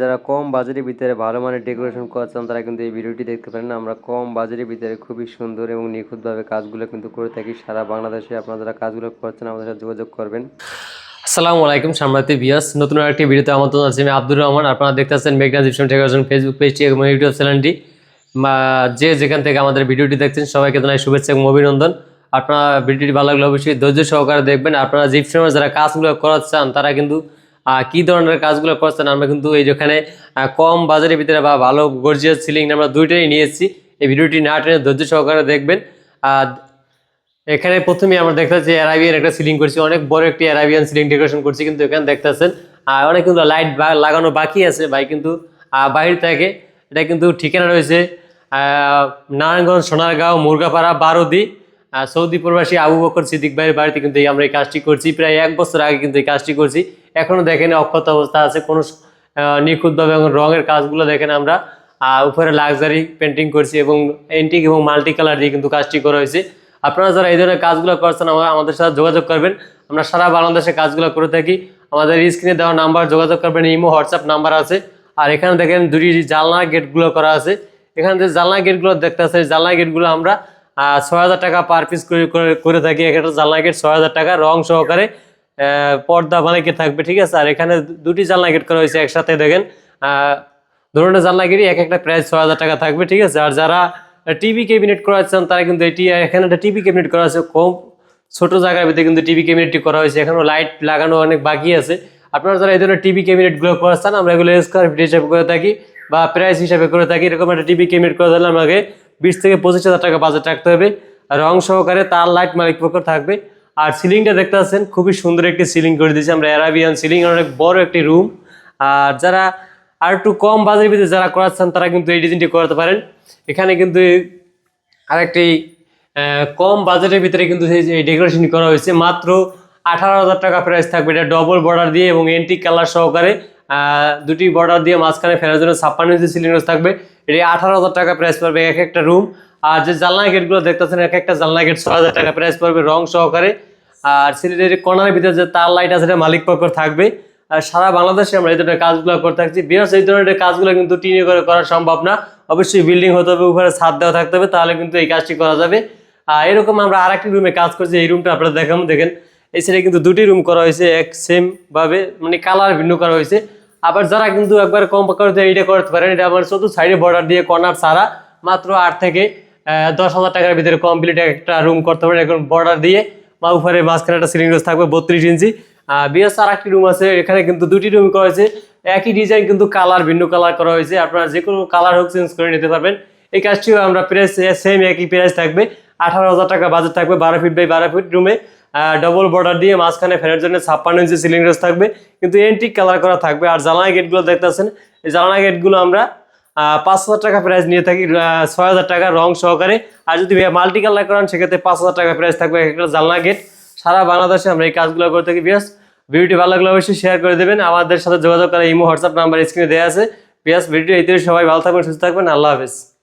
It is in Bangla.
যারা কম বাজেটের ভিতরে ভালো মানের ডেকোরেশন করছেন তারা কিন্তু এই ভিডিওটি দেখতে পারেন। আমরা কম বাজেটের ভিতরে খুবই সুন্দর এবং নিখুঁতভাবে কাজগুলো কিন্তু করে থাকি। সারা বাংলাদেশে আপনারা কাজগুলো করছেন, আমাদের সাথে যোগাযোগ করবেন। আসসালামু আলাইকুম সামরাতি বিয়াস নতুন আরেকটি ভিডিওতে আমন্ত্রণ আছে আমি আব্দুর রহমান। আপনারা দেখতেছেন মেঘনা জিপসন টেকোরেশন ফেসবুক পেজটি এবং ইউটিউব চ্যানেলটি যে যেখান থেকে আমাদের ভিডিওটি দেখছেন, সবাইকে জানাই শুভেচ্ছা এবং অভিনন্দন। আপনারা ভিডিওটি ভালো লাগলে অবশ্যই ধৈর্য সহকারে দেখবেন। আপনারা জিপসনের যারা কাজগুলো করাচ্ছেন তারা কিন্তু কি ধরনের কাজগুলো করছেন? আমরা কিন্তু এই যেখানে কম বাজারের ভিতরে বা ভালো গর্জিয়াস সিলিং আমরা দুইটাই নিয়েছি। এই ভিডিওটি না টেনে ধৈর্য সহকারে দেখবেন। আর এখানে প্রথমে আমরা দেখতেছি অ্যারাবিয়ান একটা সিলিং করছি। অনেক বড় একটি অ্যারাবিয়ান সিলিং ডেকোরেশন করছি, কিন্তু এখানে দেখতেছেন আর অনেক কিন্তু লাইট লাগানো বাকি আছে। ভাই কিন্তু বাহির থেকে, এটা কিন্তু ঠিকানা রয়েছে নারায়ণগঞ্জ, সোনারগাঁও, মুরগাপাড়া, বারোদি সৌদি প্রবাসী আবু বকর সিদ্দিক ভাইয়ের বাড়িতে কিন্তু আমরা এই কাজটি করছি। প্রায় এক বছর আগে কিন্তু এই কাজটি করছি। এখনও দেখেন, অক্ষত অবস্থা আছে, কোনো নিখুঁতভাবে এবং রঙের কাজগুলো দেখেন আমরা। উপরে লাক্সারি পেন্টিং করছি এবং এন্টিক এবং মাল্টি কালার দিয়ে কিন্তু কাজটি করা হয়েছে। আপনারা যারা এই ধরনের কাজগুলো করছেন, আমাদের সাথে যোগাযোগ করবেন। আমরা সারা বাংলাদেশে কাজগুলো করে থাকি। আমাদের স্ক্রিনে দেওয়া নাম্বার যোগাযোগ করবেন, ইমো, হোয়াটসঅ্যাপ নাম্বার আছে। আর এখানে দেখেন দুটি জানলা গেটগুলো করা আছে। এখানে যে জানলা গেটগুলো দেখতে আছে জানলা গেটগুলো আমরা ছয় হাজার টাকা পার পিস করে করে- থাকি। একটা জানলা গেট ছয় হাজার টাকা, রং সহকারে পর্দা বানাইকে থাকবে, ঠিক আছে? আর এখানে দুটি জানলা গেট করা হয়েছে একসাথে, দেখেন। ধরনের জানলা গেটই এক একটা প্রাইস ছয় হাজার টাকা থাকবে, ঠিক আছে? আর যারা টিভি ক্যাবিনেট করাচ্ছেন তারা কিন্তু এটি এখানে একটা টিভি ক্যাবিনেট করা আছে। কম ছোট জায়গার ভিতরে কিন্তু টিভি ক্যাবিনেটটি করা হয়েছে। এখনও লাইট লাগানো অনেক বাকি আছে। আপনারা যারা এই ধরনের টিভি ক্যাবিনেটগুলো করাচ্ছেন আমরা এগুলো স্কোয়ার ফিট হিসাবে করে থাকি বা প্রাইস হিসাবে করে থাকি। এরকম একটা টিভি ক্যাবিনেট করে দিলে আমাকে বিশ থেকে পঁচিশ হাজার টাকা বাজেট রাখতে হবে। রং সহকারে তার লাইট মালিক পক্ষ থাকবে। আর সিলিংটা দেখতে পাচ্ছেন, খুবই সুন্দর একটি সিলিং করে দিয়েছি। আমরা অ্যারাবিয়ান সিলিং, অনেক বড় একটি রুম আর যারা আর একটু কম বাজেটের ভিতরে যারা করাচ্ছেন, তারা কিন্তু এই ডিজাইনটি করাতে পারেন। এখানে কিন্তু আরেকটি কম বাজেটের ভিতরে কিন্তু এই ডেকোরেশন করা হয়েছে। মাত্র আঠারো হাজার টাকা প্রাইস থাকবে। এটা ডবল বর্ডার দিয়ে এবং এন্টিক কালার সহকারে দুটি বর্ডার দিয়ে মাঝখানে ফেরার জন্য ছাপ্পান্ন ইঞ্চি সিলিন্ডার থাকবে। এটি আঠারো হাজার টাকা প্রাইস পড়বে এক একটা রুম আর যে জানলা গেটগুলো দেখতেছেন এক একটা জানলা গেট ছ হাজার টাকা প্রাইস পড়বে। রং সহকারে আর সিলিন্ডারের কর্নারের ভিতরে যে তার লাইট আছে সেটা মালিক পক্ষ থাকবে। আর সারা বাংলাদেশে আমরা এই ধরনের কাজগুলো করে থাকছি। বিয়ার্স, এই ধরনের কাজগুলো কিন্তু টিনে করে করা সম্ভব না। অবশ্যই বিল্ডিং হতে হবে, উপরে ছাদ দেওয়া থাকতে হবে, তাহলে কিন্তু এই কাজটি করা যাবে। আর এরকম আমরা আরেকটি রুমে কাজ করছি, এই রুমটা আপনারা দেখাবো। দেখেন, এই সাইডে কিন্তু দুটি রুম করা হয়েছে, এক সেমভাবে মানে কালার ভিন্ন করা হয়েছে। আবার যারা কিন্তু একবার কম করতে এইটা করতে পারেন, এটা আমার চতুর্থ সাইডে বর্ডার দিয়ে কর্নার ছাড়া মাত্র আট থেকে দশ হাজার টাকার ভিতরে কমপ্লিট একটা রুম করতে পারেন। এখন বর্ডার দিয়ে বা উপরে মাঝখানে একটা সিলিং থাকবে, বত্রিশ ইঞ্চি। বিএস আর একটি রুম আছে, এখানে কিন্তু দুটি রুম করা হয়েছে। একই ডিজাইন কিন্তু কালার ভিন্ন কালার করা হয়েছে। আপনারা যে কোনো কালার হোক চেঞ্জ করে নিতে পারবেন। এই কাজটিও আমরা প্রাইস সেম একই প্রাইস থাকবে। আঠারো হাজার টাকা বাজেট থাকবে, বারো ফিট বাই বারো ফিট রুমে ডবল বর্ডার দিয়ে মাঝখানে ফেরার জন্য ছাপ্পান্ন ইঞ্চি সিলিং সিলিন্ডার থাকবে। কিন্তু এন্টিক কালার করা থাকবে। আর জানালা গেটগুলো দেখতেছেন এই জানালা গেটগুলো আমরা পাঁচ হাজার টাকা প্রাইস নিয়ে থাকি ছয় হাজার টাকা রং সহকারে। আর যদি মাল্টি কালার করেন, সেক্ষেত্রে পাঁচ হাজার টাকা প্রাইস থাকবে এক একটা জালনা গেট সারা বাংলাদেশে আমরা এই কাজগুলো করে থাকি বিয়াস ভিডিওটি ভালো লাগলে অবশ্যই শেয়ার করে দেবেন। আমাদের সাথে যোগাযোগ করা ইমো হোয়াটসঅ্যাপ নাম্বার স্ক্রিনে দেওয়া আছে। বিয়াস ভিডিও এই সবাই ভালো থাকবেন, সুস্থ থাকবেন। আল্লাহ হাফেজ।